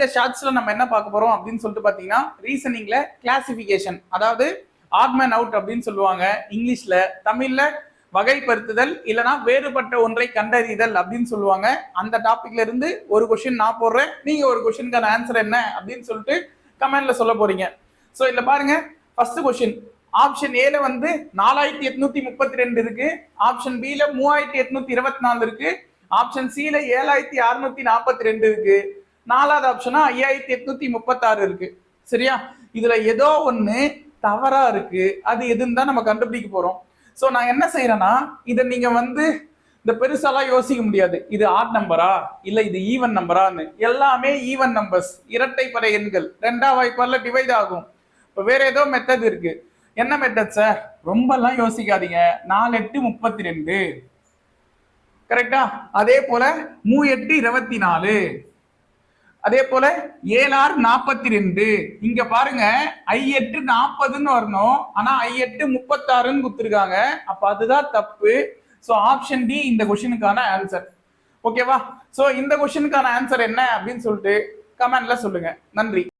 இந்த ஷார்ட்ஸ்ல நம்ம என்ன பார்க்க போறோம் அப்படின்னு சொல்லிட்டு பாத்தீங்கன்னா ரீசனிங்ல கிளாசிபிகேஷன் அதாவது ஆட்மேன் அவுட் அப்படின்னு சொல்லுவாங்க இங்கிலீஷ்ல. தமிழ்ல வகைப்படுத்துதல் இல்லைனா வேறுபட்ட ஒன்றை கண்டறிதல் அப்படின்னு சொல்லுவாங்க. அந்த டாபிக்ல இருந்து ஒரு கொஸ்டின் நான் போடுறேன் நீங்க ஒரு கொஸ்டினுக்கான ஆன்சர் என்ன அப்படின்னு சொல்லிட்டு கமெண்ட்ல சொல்ல போறீங்க. ஸோ இதுல பாருங்க ஃபர்ஸ்ட் கொஸ்டின் ஆப்ஷன் ஏல வந்து நாலாயிரத்தி எட்நூத்தி முப்பத்தி ரெண்டு இருக்கு. ஆப்ஷன் பில மூவாயிரத்தி எட்நூத்தி இருபத்தி நாலு இருக்கு. ஆப்ஷன் சில ஏழாயிரத்தி அறுநூத்தி நாற்பத்தி ரெண்டு இருக்கு. நாலாவது ஆப்ஷனா ஐயாயிரத்தி எட்நூத்தி முப்பத்தாறு இருக்கு. சரியா? இதுல ஏதோ ஒண்ணு தவறா இருக்கு. அது எதுன்னு தான் நம்ம கண்டுபிடிக்க போறோம். ஸோ நான் என்ன செய்யறேன்னா இதை நீங்க வந்து இந்த பெருசாலாம் யோசிக்க முடியாது. இது ஆட் நம்பரா இல்ல இது ஈவன் நம்பரான்னு எல்லாமே ஈவன் நம்பர்ஸ் இரட்டைப்படை எண்கள். ரெண்டா வாய்ப்பால டிவைட் ஆகும். இப்போ வேற ஏதோ மெத்தட் இருக்கு. என்ன மெத்தட் சார் ரொம்பலாம் யோசிக்காதீங்க. நாலு எட்டு முப்பத்தி ரெண்டு. கரெக்டா அதே போல மூ எட்டு இருபத்தி நாலு. அதே போல ஏழாறு நாற்பத்தி ரெண்டு இங்க பாருங்க ஐ எட்டு நாற்பதுன்னு வரணும். ஆனா ஐ எட்டு முப்பத்தாறுன்னு கொடுத்துருக்காங்க. அப்ப அதுதான் தப்பு. ஸோ ஆப்ஷன் டி இந்த கொஷினுக்கான ஆன்சர் ஓகேவா ஸோ இந்த கொஷினுக்கான ஆன்சர் என்ன அப்படின்னு சொல்லிட்டு கமெண்ட்ல சொல்லுங்க. நன்றி.